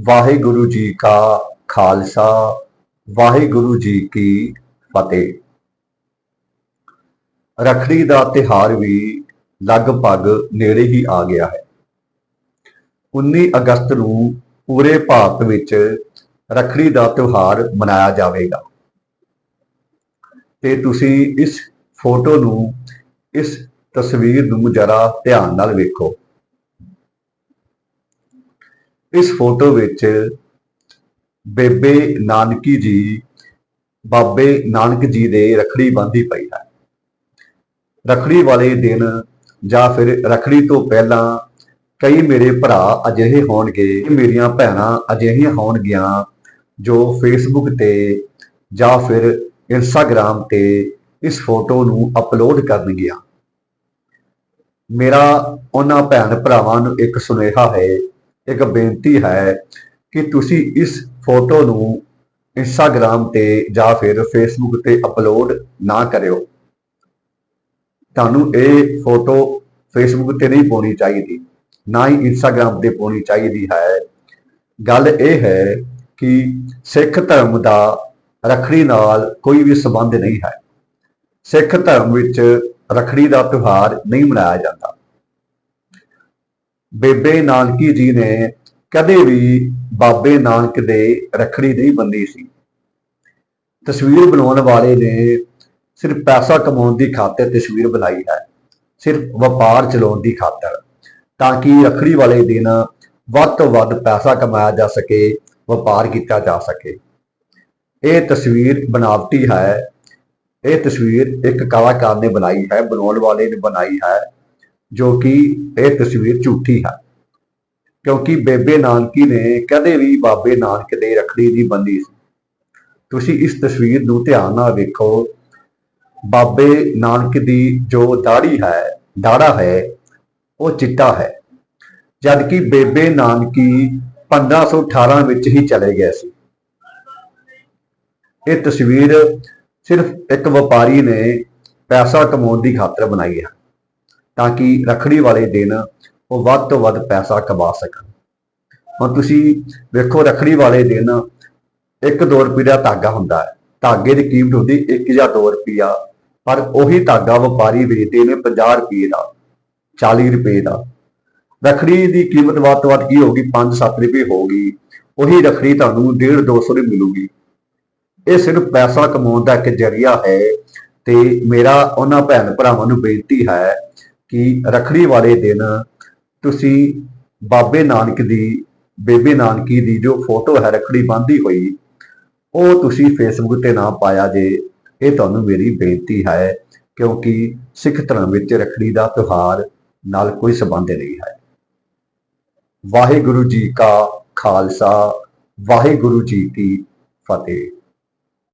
ਵਾਹਿਗੁਰੂ ਜੀ ਕਾ ਖਾਲਸਾ, ਵਾਹਿਗੁਰੂ ਜੀ ਕੀ ਫਤਿਹ। ਰੱਖੜੀ ਦਾ ਤਿਹਾਰ ਵੀ ਲਗਭਗ ਨੇੜੇ ਹੀ ਆ ਗਿਆ ਹੈ। 19 ਅਗਸਤ ਨੂੰ ਪੂਰੇ ਭਾਰਤ ਵਿੱਚ ਰੱਖੜੀ ਦਾ ਤਿਉਹਾਰ ਮਨਾਇਆ ਜਾਵੇਗਾ। ਤੇ ਤੁਸੀਂ ਇਸ ਫੋਟੋ ਨੂੰ, ਇਸ ਤਸਵੀਰ ਨੂੰ ਜਰਾ ਧਿਆਨ ਨਾਲ ਵੇਖੋ। ਇਸ ਫੋਟੋ ਵਿੱਚ ਬੇਬੇ ਨਾਨਕੀ ਜੀ, ਬਾਬੇ ਨਾਨਕ ਜੀ ਦੇ ਰਖੜੀ ਬੰਨ੍ਹਦੀ ਪਈ ਹੈ। ਰਖੜੀ ਵਾਲੇ ਦਿਨ ਜਾਂ ਫਿਰ ਰਖੜੀ ਤੋਂ ਪਹਿਲਾਂ ਕਈ ਮੇਰੇ ਭਰਾ ਅਜਿਹੇ ਹੋਣਗੇ, ਮੇਰੀਆਂ ਭੈਣਾਂ ਅਜਿਹੀਆਂ ਹੋਣਗੀਆਂ ਜੋ ਫੇਸਬੁੱਕ ਤੇ ਜਾਂ ਫਿਰ ਇੰਸਟਾਗ੍ਰam ਤੇ ਇਸ ਫੋਟੋ ਨੂੰ ਅਪਲੋਡ ਕਰਨਗੀਆਂ। ਮੇਰਾ ਉਹਨਾਂ ਭੈਣ ਭਰਾਵਾਂ ਨੂੰ ਇੱਕ ਸੁਨੇਹਾ ਹੈ ਇੱਕ ਬੇਨਤੀ ਹੈ ਕਿ ਤੁਸੀਂ ਇਸ ਫੋਟੋ ਨੂੰ ਇੰਸਟਾਗ੍ਰam ਤੇ ਜਾਂ ਫਿਰ ਫੇਸਬੁੱਕ ਤੇ ਅਪਲੋਡ ਨਾ ਕਰਿਓ। ਤੁਹਾਨੂੰ ਇਹ ਫੋਟੋ ਫੇਸਬੁੱਕ ਤੇ ਨਹੀਂ ਪਾਉਣੀ ਚਾਹੀਦੀ, ਨਾ ਹੀ ਇੰਸਟਾਗ੍ਰam ਤੇ ਪਾਉਣੀ ਚਾਹੀਦੀ ਹੈ। ਗੱਲ ਇਹ ਹੈ ਕਿ ਸਿੱਖ ਧਰਮ ਦਾ ਰੱਖੜੀ ਨਾਲ ਕੋਈ ਵੀ ਸੰਬੰਧ ਨਹੀਂ ਹੈ। ਸਿੱਖ ਧਰਮ ਵਿੱਚ ਰੱਖੜੀ ਦਾ ਤਿਉਹਾਰ ਨਹੀਂ ਮਨਾਇਆ ਜਾਂਦਾ। ਬੇਬੇ ਨਾਨਕੀ ਜੀ ਨੇ ਕਦੇ ਵੀ ਬਾਬੇ ਨਾਨਕ ਦੇ ਰੱਖੜੀ ਨਹੀਂ ਬੰਦੀ ਸੀ। ਤਸਵੀਰ ਬਣਾਉਣ ਵਾਲੇ ਨੇ ਸਿਰਫ ਪੈਸਾ ਕਮਾਉਣ ਦੀ ਖਾਤਰ ਤਸਵੀਰ ਬਣਾਈ ਹੈ, ਸਿਰਫ ਵਪਾਰ ਚਲਾਉਣ ਦੀ ਖਾਤਰ, ਤਾਂ ਕਿ ਰੱਖੜੀ ਵਾਲੇ ਦਿਨ ਵੱਧ ਤੋਂ ਵੱਧ ਪੈਸਾ ਕਮਾਇਆ ਜਾ ਸਕੇ, ਵਪਾਰ ਕੀਤਾ ਜਾ ਸਕੇ। ਇਹ ਤਸਵੀਰ ਬਣਾਵਟੀ ਹੈ, ਇਹ ਤਸਵੀਰ ਇੱਕ ਕਲਾਕਾਰ ਨੇ ਬਣਾਈ ਹੈ, ਬਣਾਉਣ ਵਾਲੇ ਨੇ ਬਣਾਈ ਹੈ। ਜੋ ਕਿ ਇਹ ਤਸਵੀਰ ਝੂਠੀ ਹੈ। ਕਿਉਂਕਿ ਬੇਬੇ ਨਾਨਕੀ ਨੇ ਕਦੇ ਵੀ ਬਾਬੇ ਨਾਨਕ ਦੇ ਰੱਖੜੀ ਦੀ ਬੰਦੀ ਸੀ। ਤੁਸੀਂ ਇਸ ਤਸਵੀਰ ਨੂੰ ਧਿਆਨ ਨਾਲ ਵੇਖੋ। ਬਾਬੇ ਨਾਨਕ ਦੀ ਜੋ ਦਾੜੀ ਹੈ ਦਾੜਾ ਹੈ, ਉਹ ਚਿੱਟਾ ਹੈ। ਜਦਕਿ ਬੇਬੇ ਨਾਨਕੀ 1518 ਵਿੱਚ ਹੀ ਚਲੇ ਗਏ ਸੀ। ਇਹ ਤਸਵੀਰ ਸਿਰਫ ਇੱਕ ਵਪਾਰੀ ਨੇ ਪੈਸਾ ਕਮਾਉਣ ਦੀ ਖਾਤਰ ਬਣਾਈ ਹੈ। ਤਾਂ ਕਿ ਰੱਖੜੀ ਵਾਲੇ ਦਿਨ ਉਹ ਵੱਧ ਤੋਂ ਵੱਧ ਪੈਸਾ ਕਮਾ ਸਕਣ। ਹੁਣ ਤੁਸੀਂ ਵੇਖੋ, ਰੱਖੜੀ ਵਾਲੇ ਦਿਨ 1-2 ਰੁਪਏ ਦਾ ਧਾਗਾ ਹੁੰਦਾ ਹੈ। ਧਾਗੇ ਦੀ ਕੀਮਤ ਹੁੰਦੀ 1 ਜਾਂ 2 ਰੁਪਿਆ ਪਰ ਉਹੀ ਧਾਗਾ ਵਪਾਰੀ ਵੇਚਦੇ ਨੇ 50 ਰੁਪਏ ਦਾ 40 ਰੁਪਏ ਦਾ। ਰੱਖੜੀ ਦੀ ਕੀਮਤ ਵੱਧ ਤੋਂ ਵੱਧ ਕੀ ਹੋਗੀ 5-7 ਰੁਪਏ ਹੋਗੀ ਉਹੀ ਰੱਖੜੀ ਤੁਹਾਨੂੰ 1.5 200 ਦੀ ਮਿਲੂਗੀ। ਇਹ ਸਿਰਫ ਪੈਸਾ ਕਮਾਉਣ ਦਾ ਇੱਕ ਜਰੀਆ ਹੈ ਤੇ ਮੇਰਾ ਉਹਨਾਂ ਭੈਣ ਭਰਾਵਾਂ ਨੂੰ ਬੇਨਤੀ ਹੈ ਕਿ ਰੱਖੜੀ ਵਾਲੇ ਦਿਨ ਤੁਸੀਂ ਬਾਬੇ ਨਾਨਕ ਦੀ, ਬੇਬੇ ਨਾਨਕੀ ਦੀ ਜੋ ਫੋਟੋ ਹੈ, ਰੱਖੜੀ ਬੰਨ੍ਹਦੀ ਹੋਈ, ਉਹ ਤੁਸੀਂ ਫੇਸਬੁੱਕ ਤੇ ਨਾ ਪਾਇਆ ਜੇ। ਇਹ ਤੁਹਾਨੂੰ ਮੇਰੀ ਬੇਨਤੀ ਹੈ, ਕਿਉਂਕਿ ਸਿੱਖ ਧਰਮ ਵਿੱਚ ਰੱਖੜੀ ਦਾ ਤਿਉਹਾਰ ਨਾਲ ਕੋਈ ਸੰਬੰਧ ਨਹੀਂ ਹੈ। ਵਾਹਿਗੁਰੂ ਜੀ ਕਾ ਖਾਲਸਾ, ਵਾਹਿਗੁਰੂ ਜੀ ਕੀ ਫਤਿਹ।